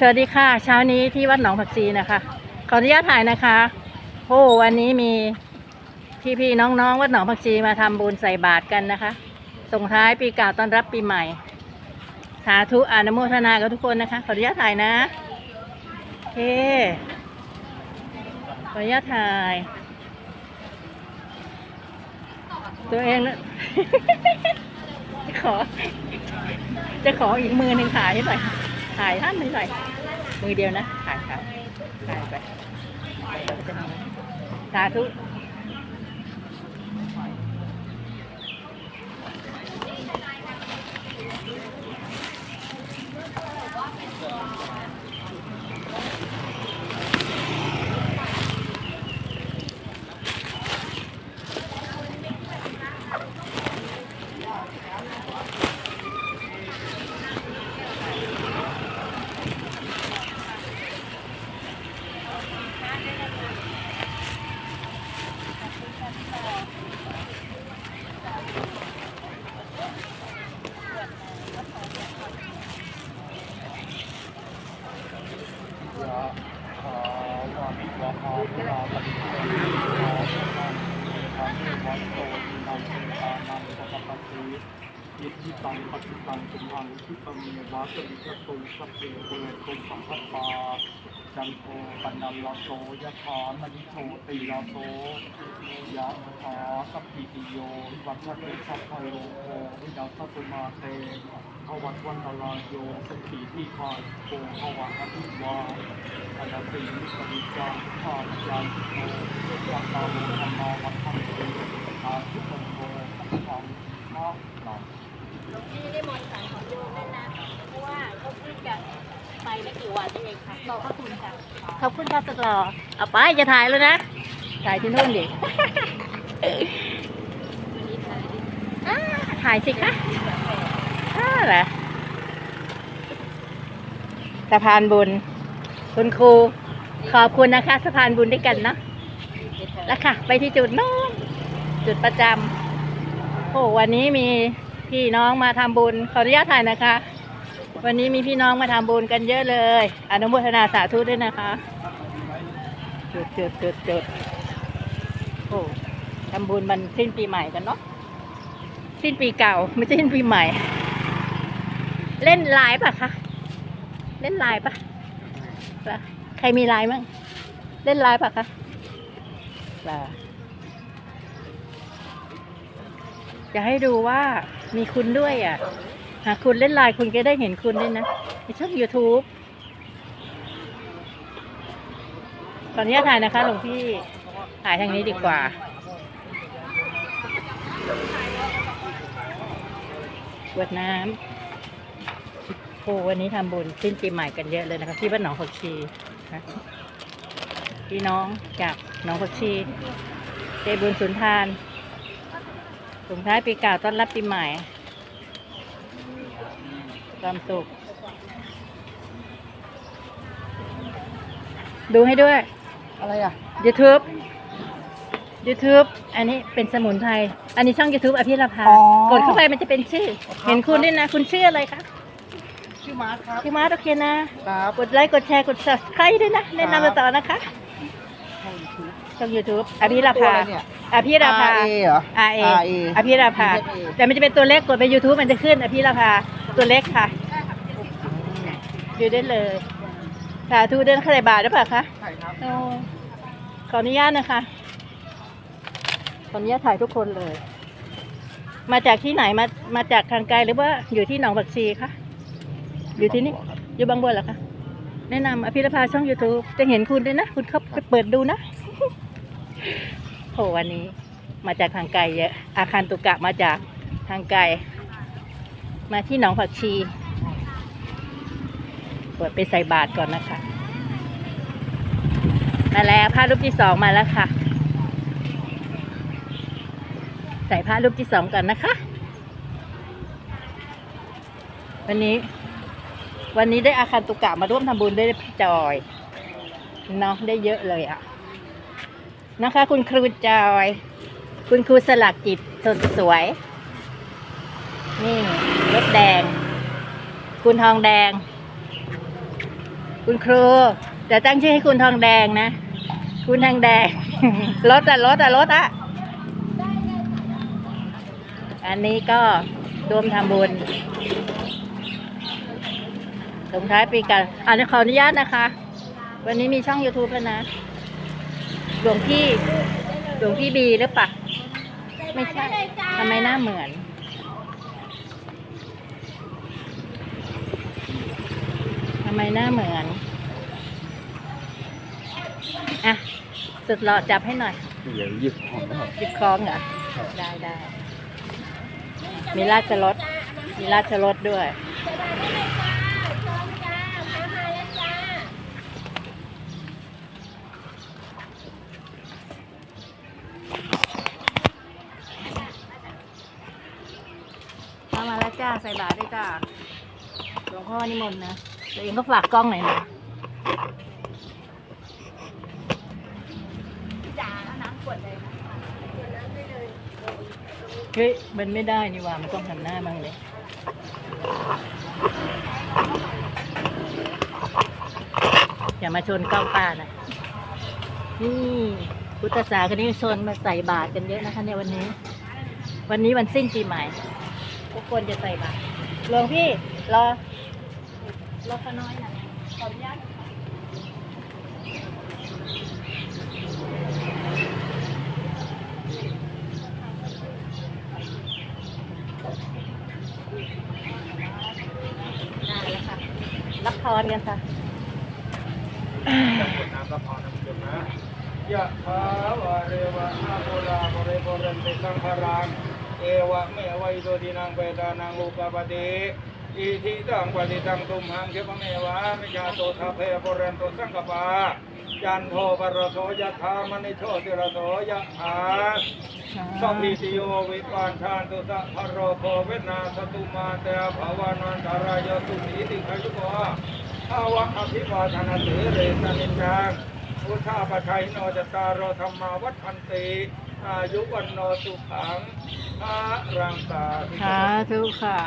สวัสดีค่ะ เช้านี้ที่วัดหนองผักชีนะคะ ขออนุญาตถ่ายนะคะโอ้วันนี้มีพี่ๆน้องๆ วัดหนองผักชีมาทำบุญใส่บาตรกันนะคะ ส่งท้ายปีเก่าต้อนรับปีใหม่สาธุอนุโมทนากับทุกคนนะคะ ขออนุญาตถ่ายนะโอเคขออนุญาตถ่าย ตัวเองแล้วขอ จะขออีกมือหนึ่งถ่ายให้หน่อย ถ่ายท่านหนึ่งหน่อยมือเดียวนะถ่ายครับถ่ายไปสาธุ ยะถาวามิวะหาวิราปฏิโยขอพระนัง เอตังเอวันโตอินังเอตานังปะปะปะสียิทธิตังปฏิตัตุมหังทิปะเมวะสมิจตุสัพเพเวตุสัมปปา จันโทปันนัลลโตยะถามณิโทติลโตยะถอสัพพิติโยวัชเตสัพพโลโควินาศตุมาเตภวัตวันตลายโยสุขีที่คอยโกภวะอภิวาอันสีสมิจารข้าพเจ้าโตยัตตาโมธรรมาวัฏังสีอาทิตย์โตสัพพังข้าหลัง หลวงพี่ได้มนต์สั่งของโยมด้วยนะ เพราะว่าเขาเพิ่งจะไปไม่กี่วันเองค่ะขอบพระคุณค่ะ ขอบคุณค่ะสุดหล่อเอาไปจะถ่ายแล้วนะ ถ่ายที่นู่นดิถ่ายสิคะอ่าหรอสะพานบุญ คุณครู ขอบคุณนะคะ สะพานบุญด้วยกันเนาะแล้วค่ะ ไปที่จุดโน้นจุดประจำโอ้วันนี้มีพี่น้องมาทำบุญ ขออนุญาตถ่ายนะคะ วันนี้มีพี่น้องมาทำบุญกันเยอะเลย อนุโมทนาสาธุด้วยนะคะ จุดจุดจุดจุดโอ้ทำบุญมันสิ้นปีใหม่กันเนาะสิ้นปีเก่า ไม่ใช่สิ้นปีใหม่ เล่นไลน์ปะคะ เล่นไลน์ปะปะใครมีไลน์มั่งเล่นไลน์ปะคะปะจะให้ดูว่ามีคุณด้วยอะ หากคุณเล่นไลน์คุณก็ได้เห็นคุณด้วยนะในช่อง YouTube ข ออนุญาตถ่ายนะคะหลวงพี่ถ่ายทางนี้ดีกว่าขวดน้ำโอ้วันนี้ทำบุญสิ้นปีใหม่กันเยอะเลยนะคะที่บ้านหนองผักชีนะพี่น้องจากหนองผักชีเจบุญสุนทานส่งท้ายปีเก่าต้อนรับปีใหม่ความสุขดูให้ด้วย อะไรอะ YouTube YouTube อันนี้เป็นสมุนไพร อันนี้ช่อง YouTube อภิรภาอ๋อ กดเข้าไปมันจะเป็นชื่อ เห็นคุณด้วยนะ คุณชื่ออะไรคะชื่อมาร์คครับพี่มาร์ทโอเคนะ ครับกดไลค์ กดแชร์ กด subscribe ด้วยนะ แนะนำมาต่อนะคะ ช่อง YouTube อภิรตัวภาอะไรเนี่ยอภิรภา RA เหรอ R A RA อภิราภาแต่มันจะเป็นตัวเล็กกดไป YouTube มันจะขึ้นอภิราภา ตัวเล็กค่ะดูได้เลย สาธุเดินขายบาทหรือเปล่าคะใช่ครับโอ้ขออนุญาตนะคะ ขออนุญาตถ่ายทุกคนเลย มาจากที่ไหนมามาจากทางไกลหรือว่าอยู่ที่หนองบักชีคะอยู่ที่นี่อยู่บางบัวเหรอคะแนะนำอภิรภาช่อง YouTube จะเห็นคุณด้วยนะ คุณเข้าไปเปิดดูนะโหวันนี้ มาจากทางไกลเยอะอาคารตุกะมาจากทางไกล มาที่หนองผักชี เปิดไปใส่บาตรก่อนนะคะ มาแล้วผ้ารูปที่สองมาแล้วค่ะ ใส่ผ้ารูปที่สองก่อนนะคะ วันนี้ วันนี้ได้อาคารตุกะมาร่วมทำบุญได้วยพี่จอยเนาะได้เยอะเลยอะนะคะ คุณครูจอย คุณครูสลักจิตสดสวย นี่รถแดง คุณทองแดง คุณครูจะตั้งชื่อให้คุณทองแดงนะ คุณทองแดง รถอะรถอะรถอะอันนี้ก็รวมทำบุญสงท้ายปีกันอันนี้ขออนุญาตนะคะ วันนี้มีช่อง YouTube แล้วนะ หลวงพี่ หลวงพี่บีหรือเปะไม่ใช่ทำไมหน้าเหมือน ทำ ไมหน้าเหมือน อะ สุดหล่อจับให้หน่อย เดี๋ยวหยิบของได้หยิบคล้องเหรอได้ได้ มีราชรถมีราชรถด้วยมามาแล้วจ้า ใส่บาตรด้วยจ้าหลวงพ่อนิมนต์นะ ตัวเองก็ฝากกล้องหน่อยนะเฮ้ย มันไม่ได้นี่ว่ามันต้องหันหน้าบ้างเลยอย่ามาชนกล้องป้านะนี่พุทธศาสนิกชนมาใส่บาตรกันเยอะนะคะในวันนี้ วันนี้วันสิ้นปีใหม่ทุกคนจะใส่บาตรหลวงพี่รอ รอขน้อยนะขออนุญาตได้แล้วค่ะรับพรกันค่ะน้ำรับพรนะคุณผู้ชมนะยะถาวะเรวะอาโบราบริบรันติสังขารางเอวะเมวัยโตดินังเปตานังลูกปปฏิ อิทิตังปฏิตังตุมหังเขปเมวะมิจาโตทัพเพปรันโตสังกปาจันโทปรโสยะธามณิโชติระโสยะถาสัพพิติโยวิปานชานตุสัพพโรโคเวทนาสตุมาเตภาวานันตารายสุสีติขยุโกภาวะอภิวาทนาเสเรสนิจังพุทธาปชัยโนจตารโรธรรมาวัฏันติอายุวันโนสุขังพระรังสาสาธุค่ะ